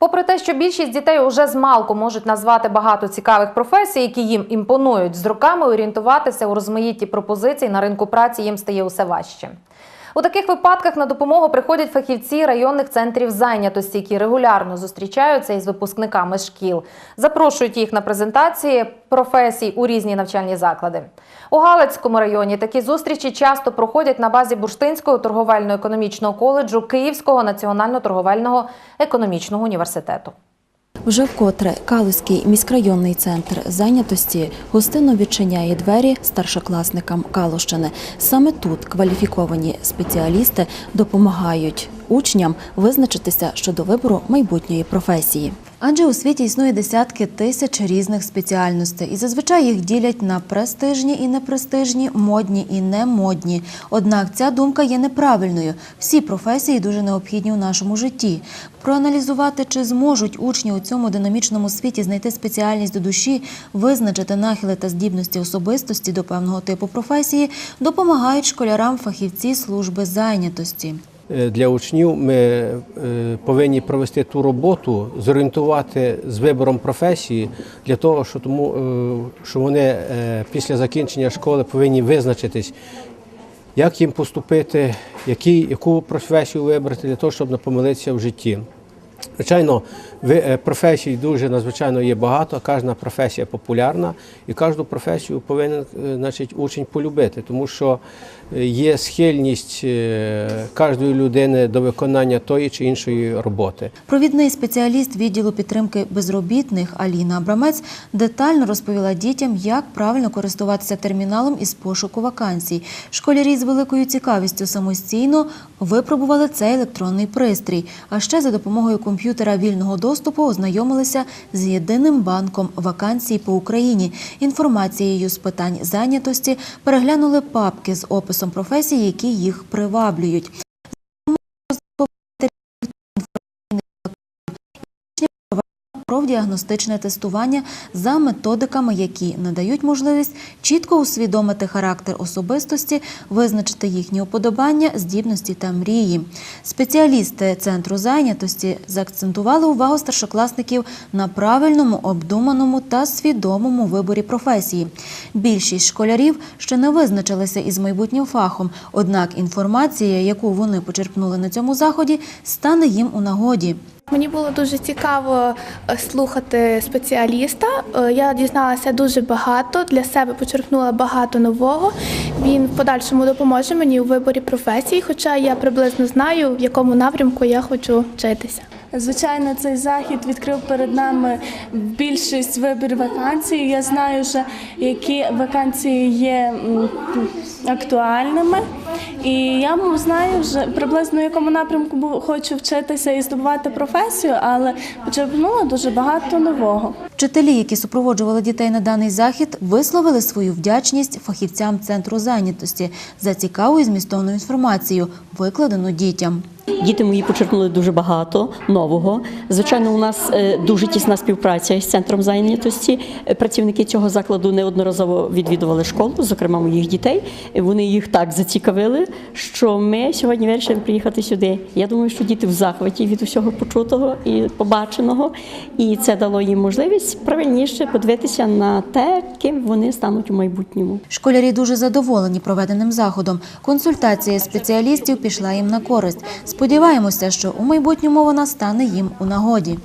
Попри те, що більшість дітей уже з малку можуть назвати багато цікавих професій, які їм імпонують, з роками орієнтуватися у розмаїтті пропозицій на ринку праці їм стає усе важче. У таких випадках на допомогу приходять фахівці районних центрів зайнятості, які регулярно зустрічаються із випускниками шкіл, запрошують їх на презентації професій у різні навчальні заклади. У Галицькому районі такі зустрічі часто проходять на базі Бурштинського торговельно-економічного коледжу Київського національно торговельного економічного університету. Вже вкотре Калузький міськрайонний центр зайнятості гостинно відчиняє двері старшокласникам Калущини. Саме тут кваліфіковані спеціалісти допомагають учням визначитися щодо вибору майбутньої професії. Адже у світі існує десятки тисяч різних спеціальностей, і зазвичай їх ділять на престижні і непрестижні, модні і немодні. Однак ця думка є неправильною. Всі професії дуже необхідні у нашому житті. Проаналізувати, чи зможуть учні у цьому динамічному світі знайти спеціальність до душі, визначити нахили та здібності особистості до певного типу професії, допомагають школярам фахівці служби зайнятості. Е, Для учнів ми е, повинні провести ту роботу, зорієнтувати з вибором професії для того, що тому е, що вони після закінчення школи повинні визначитись, як їм поступити, які, яку професію вибрати для того, щоб не помилитися в житті. Звичайно, ви- е, професій дуже надзвичайно є багато, кожна професія популярна, і кожну професію повинен е, значить, учень полюбити, тому що е, є схильність кожної людини до виконання тої чи іншої роботи. Провідний спеціаліст відділу підтримки безробітних Аліна Абрамець детально розповіла дітям, як правильно користуватися терміналом із пошуку вакансій. Школярі з великою цікавістю самостійно випробували цей електронний пристрій. А ще за допомогою комп'ютера вільного доступу ознайомилися з єдиним банком вакансій по Україні, інформацією з питань зайнятості, переглянули папки з описом професій, які їх приваблюють. Профдіагностичне тестування за методиками, які надають можливість чітко усвідомити характер особистості, визначити їхні уподобання, здібності та мрії. Спеціалісти центру зайнятості заакцентували увагу старшокласників на правильному, обдуманому та свідомому виборі професії. Більшість школярів ще не визначилися із майбутнім фахом, однак інформація, яку вони почерпнули на цьому заході, стане їм у нагоді. Мені було дуже цікаво е, слухати спеціаліста. Е, Я дізналася дуже багато для себе почерпнула багато нового. Він в подальшому допоможе мені у виборі професії, хоча я приблизно знаю, в якому напрямку я хочу вчитися. Звичайно, цей захід відкрив перед нами більшість вибір вакансій. Я знаю, вже які вакансії є актуальними. І я знаю вже приблизно в якому напрямку хочу вчитися і здобувати професію, але почерпнула дуже багато нового. Вчителі, які супроводжували дітей на даний захід, висловили свою вдячність фахівцям центру зайнятості за цікаву і змістовну інформацію, викладену дітям. Діти мої почерпнули дуже багато нового. Звичайно, у нас е, дуже тісна співпраця з центром зайнятості. Е, Працівники цього закладу неодноразово відвідували школу, зокрема моїх дітей. Вони їх так зацікавили, що ми сьогодні вирішили приїхати сюди. Я думаю, що діти в захваті від усього почутого і побаченого, і це дало їм можливість правильніше подивитися на те, ким вони стануть у майбутньому. Школярі дуже задоволені проведеним заходом. Консультація спеціалістів пішла їм на користь. Сподіваємося, що у майбутньому вона стане їм у нагоді.